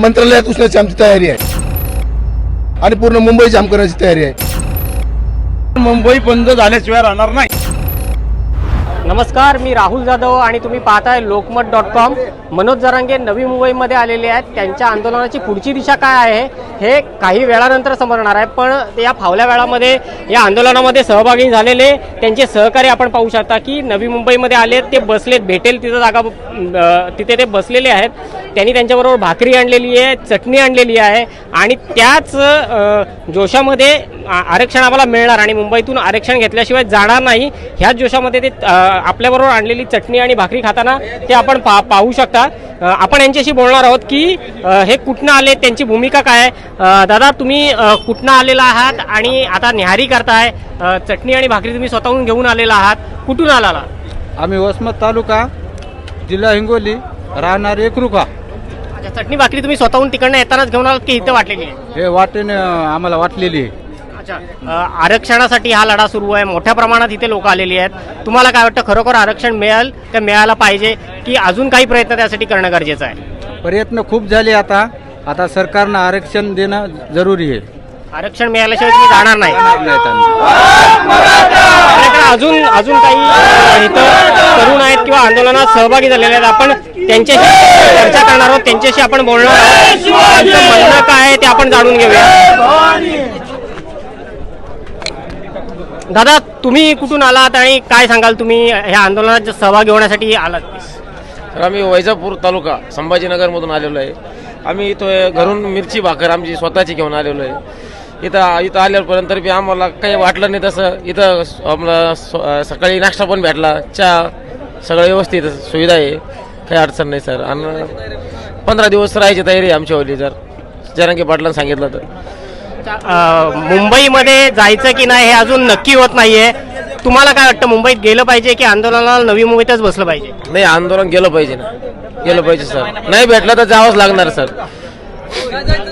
मंत्रालयात घुसण्याची आमची तयारी आहे. आणि पूर्ण मुंबई जाम करण्याची तयारी आहे. मुंबई बंद झाल्याशिवाय राहणार नाही. नमस्कार मी राहुल जाधव आणि तुम्ही पाहताय लोकमत डॉट कॉम. मनोज जरांगे नवी मुंबईमध्ये आलेले आहेत. त्यांच्या आंदोलनाची पुढची दिशा काय आहे हे काही वेळानंतर समजणार आहे पण या फावल्या वेळामध्ये या आंदोलनामध्ये सहभागी झालेले त्यांचे सहकारी आपण पाहू शकता की नवी मुंबईमध्ये आले ते बसलेत भेटेल तिथं जागा तिथे ते बसलेले आहेत. त्यांनी त्यांच्याबरोबर भाकरी आणलेली आहे चटणी आणलेली आहे आणि त्याच जोशामध्ये आरक्षण आम्हाला मिळणार आणि मुंबईतून आरक्षण घेतल्याशिवाय जाणार नाही. ह्याच जोशामध्ये ते आपल्याबरोबर आणलेली चटणी आणि भाकरी खाताना ते आपण पा पाहू शकता. आपण यांच्याशी बोलणार आहोत की हे कुठनं आले त्यांची भूमिका काय आहे? दादा तुम्ही कुठनं आलेला आहात आणि आता न्याहारी करताय. चटणी आणि भाकरी तुम्ही स्वतःहून घेऊन आलेला आहात. कुठून आला आम्ही वसमत तालुका जिल्हा हिंगोली राहणार अच्छा चटणी भाकरी तुम्ही स्वतःहून तिकडनं येतानाच घेऊन आलात की इथं वाटलेली आहे? हे वाटेने आम्हाला वाटलेली आहे. अच्छा आरक्षणासाठी हा लढा सुरू आहे. मोठ्या प्रमाणात इथे लोक आलेली आहेत. तुम्हाला काय वाटतं खरोखर आरक्षण मिळेल ते मिळायला पाहिजे की अजून काही प्रयत्न त्यासाठी करणं गरजेचं आहे? प्रयत्न खूप झाले आता. आता सरकारनं आरक्षण देणं जरुरी आहे. आरक्षण मिळाल्याशिवाय तुम्ही जाणार नाही. अजून अजून काही इथं तरुण आहेत किंवा आंदोलनात सहभागी झालेले आहेत. आपण त्यांच्याशी चर्चा करणार आहोत. त्यांच्याशी आपण बोलणार आहोत. त्यांचं म्हणणं काय आहे ते आपण जाणून घेऊया. दादा तुम्ही कुठून आलात आणि काय सांगाल? तुम्ही ह्या आंदोलनात सहभागी होण्यासाठी आलात. तर आम्ही वैजापूर तालुका संभाजीनगरमधून आलेलो आहे. आम्ही इथं घरून मिरची भाकर आमची स्वतःची घेऊन आलेलो आहे. इथं इथं आल्यापर्यंत बी आम्हाला काही वाटलं नाही तसं. इथं आम्हाला स- सकाळी नाश्ता पण भेटला. चहा सगळं व्यवस्थित सुविधा आहे. काही अडचण नाही सर. आणि पंधरा दिवस राहायची तयारी आहे आमच्या ओली जर. जरांगी पाटलांना सांगितलं तर. मुंबईमध्ये जायचं की नाही हे अजून नक्की होत नाहीये. तुम्हाला काय वाटतं मुंबईत गेलं पाहिजे की आंदोलनाला नवी मुंबईतच बसलं पाहिजे? नाही आंदोलन गेलं पाहिजे ना. गेलं पाहिजे सर. नाही भेटलं तर जावंच लागणार सर.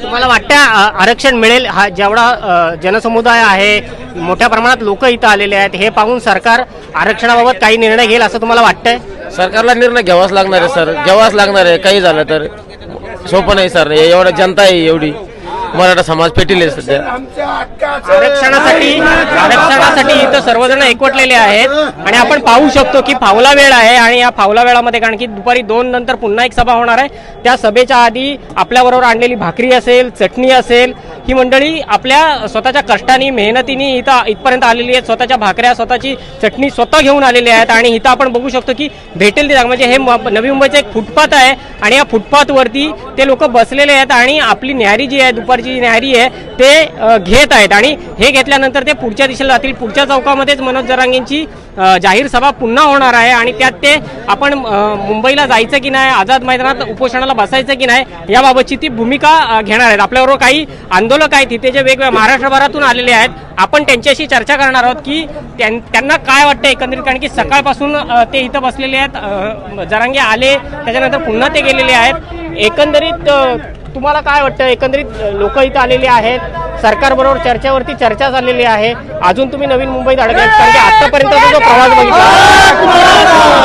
तुम्हाला वाटतं आरक्षण मिळेल? हा जेवढा जनसमुदाय आहे मोठ्या प्रमाणात लोक इथं आलेले आहेत हे पाहून सरकार आरक्षणाबाबत काही निर्णय घेईल असं तुम्हाला वाटतंय? सरकारला निर्णय घ्यावाच लागणार आहे सर. घ्यावाच लागणार आहे. काही झालं तर सोपं नाही सर. एवढं जनता आहे एवढी. मराठा समाज पेटील सध्या. आरक्षणासाठी आरक्षणासाठी इथं सर्वजण एकवटलेले आहेत. आणि आपण पाहू शकतो की फावला वेळ आहे आणि या फावला वेळामध्ये कारण की दुपारी दोन नंतर पुन्हा एक सभा होणार आहे. त्या सभेच्या आधी आपल्याबरोबर आणलेली भाकरी असेल चटणी असेल ही मंडळी आपल्या स्वतःच्या कष्टाने मेहनतीने इथं इथपर्यंत आलेली आहेत. स्वतःच्या भाकऱ्या स्वतःची चटणी स्वतः घेऊन आलेली आहेत. आणि इथं आपण बघू शकतो की भेटेल ती म्हणजे हे नवी मुंबईचं एक फुटपाथ आहे. आणि या फुटपाथवरती ते लोक बसलेले आहेत आणि आपली न्यारी जी आहे प्रकारची जी न्यारी आहे ते घेत आहेत. आणि हे घेतल्यानंतर ते पुढच्या दिशेला जातील. पुढच्या चौकामध्येच मनोज जरांगेंची जाहीर सभा पुन्हा होणार आहे. आणि त्यात ते आपण मुंबईला जायचं की नाही आझाद मैदानात उपोषणाला बसायचं की नाही याबाबतची ती भूमिका घेणार आहेत. आपल्याबरोबर काही आंदोलक आहेत. तिथे जे वेगवेगळ्या महाराष्ट्रभरातून आलेले आहेत. आपण त्यांच्याशी चर्चा करणार आहोत की त्यां- त्यांना काय वाटतं एकंदरीत? कारण की सकाळपासून ते इथं बसलेले आहेत. जरांगे आले. त्याच्यानंतर पुन्हा ते गेलेले आहेत. एकंदरीत तुम्हाला काय वाटतं? एकंदरीत लोक इथं आलेले आहेत. सरकारबरोबर चर्चेवरती चर्चा झालेली आहे. अजून तुम्ही नवीन मुंबईत अडकले कारण की आतापर्यंतचा जो प्रवास बघितला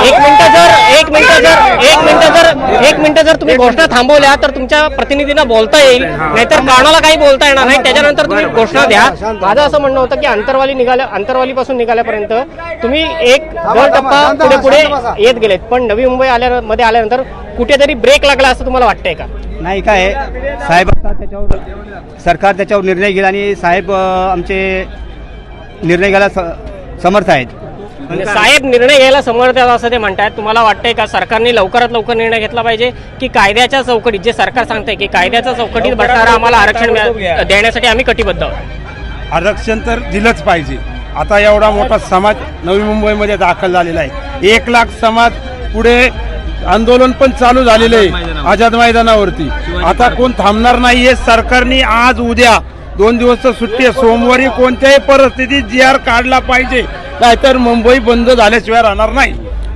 एक मिनिट जर एक मिनिट जर एक मिनिट जर एक मिनिट जर तुम्ही घोषणा थांबवल्या तर तुमच्या प्रतिनिधींना बोलता येईल. नाहीतर कानाला काही बोलता येणार नाही. त्याच्यानंतर तुम्ही घोषणा द्या. माझं असं म्हणणं होतं की अंतरवाली निघाल्या अंतरवालीपासून निघाल्यापर्यंत तुम्ही एक दोन टप्पा पुढे पुढे येत गेलेत. पण नवी मुंबई आल्या मध्ये आल्यानंतर कुठेतरी ब्रेक लागला असं तुम्हाला वाटतंय का? नाही काय आहे, साहेब त्याच्यावर सरकार त्याच्यावर निर्णय घेईल आणि साहेब आमचे निर्णय घ्यायला समर्थ आहेत. म्हणजे साहेब निर्णय घ्यायला समर्थ आहेत असं ते म्हणतात तुम्हाला वाटतंय का सरकारने लवकरात लवकर निर्णय घेतला पाहिजे की कायद्याच्या चौकटीत जे सरकार सांगतंय की कायद्याच्या चौकटीत बसणारा आम्हाला आरक्षण देण्यासाठी आम्ही कटिबद्ध आहोत. आरक्षण तर दिलंच पाहिजे. आता एवढा मोठा समाज नवी मुंबईमध्ये दाखल झालेला आहे. एक लाख समाज पुढे आंदोलन पण चालू झालेलं आहे आझाद मैदानावरती. आता कोण थांबणार नाहीये? सरकारने आज उद्या दोन दिवस सुट्टी आहे. सोमवारी कोणत्याही परिस्थितीत जी आर काढला पाहिजे. नाहीतर मुंबई बंद झाल्याशिवाय राहणार नाही.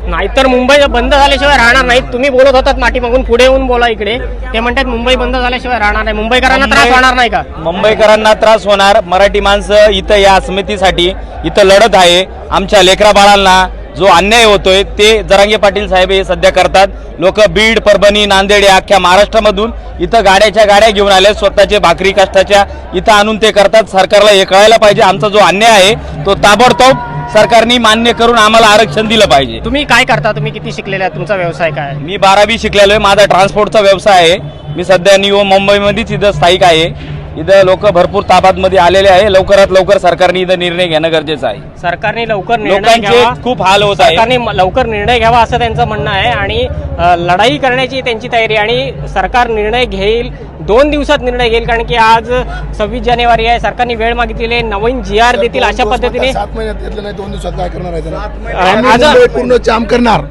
नाहीतर मुंबई बंद झाल्याशिवाय राहणार नाहीत. तुम्ही बोलत होतात माठीमागून पुढे येऊन बोला इकडे. ते म्हणतात मुंबई बंद झाल्याशिवाय राहणार नाही. मुंबईकरांना त्रास होणार नाही का? मुंबईकरांना त्रास होणार. मराठी माणसं इथं या समितीसाठी इथं लढत आहे. आमच्या लेकरा बाळांना जो अन्याय होतोय ते जरांगे पाटील साहेब हे सध्या करतात. लोक बीड परभणी नांदेड या अख्ख्या महाराष्ट्रामधून इथं गाड्याच्या गाड्या घेऊन आले स्वतःचे भाकरी कष्टाच्या इथं आणून ते करतात. सरकारला हे कळायला पाहिजे आमचा जो अन्याय आहे तो ताबडतोब सरकारने मान्य करून आम्हाला आरक्षण दिलं पाहिजे. तुम्ही काय करता? तुम्ही किती शिकलेले आहात? तुमचा व्यवसाय काय आहे? मी बारावी शिकलेलो आहे माझा ट्रान्सपोर्टचा व्यवसाय आहे. मी सध्या निओ मुंबईमध्येच इथं स्थायिक आहे. इथं लोक भरपूर ताबातमध्ये आलेले आहे. लवकरात लवकर सरकारने इथं निर्णय घेणं गरजेचं आहे. सरकारने लवकर निर्णय लोकांचे घ्यावा. खूप हाल होत आहे. सरकारने म- लवकर निर्णय घ्यावा असं त्यांचं म्हणणं आहे आणि अ, लढाई करण्याची त्यांची तयारी आहे आणि सरकार निर्णय घेईल दोन दिवसात निर्णय घेईल कारण की आज सव्वीस जानेवारी आहे. सरकारने वेळ मागितलेली आहे. नवीन जी आर देतील अशा पद्धतीने. सात महिन्यात घेतलं नाही दोन दिवसात काय करणार आहे? आज- मुंबई पूर्ण जाम करणार.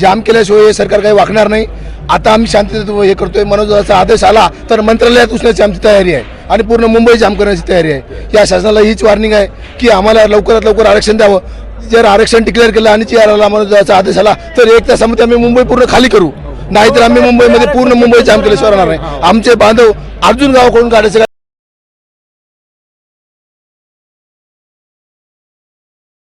जाम केल्याशिवाय हे सरकार काही वाकणार नाही. आता आम्ही शांततेत हे करतोय मनोजाचा आदेश आला तर मंत्रालयात उचण्याची आमची तयारी आहे. आणि पूर्ण मुंबई जाम करण्याची तयारी आहे. या शासनाला हीच वॉर्निंग आहे की आम्हाला लवकरात लवकर आरक्षण द्यावं. जर आरक्षण डिक्लेअर केलं आणि आला आर असा आदेश आला तर एक तासामध्ये आम्ही मुंबई पूर्ण खाली करू. नाहीतर आम्ही मुंबईमध्ये पूर्ण मुंबई जाम केल्याशिवाय राहणार नाही. आमचे बांधव अर्जुन गावाकडून काढायचे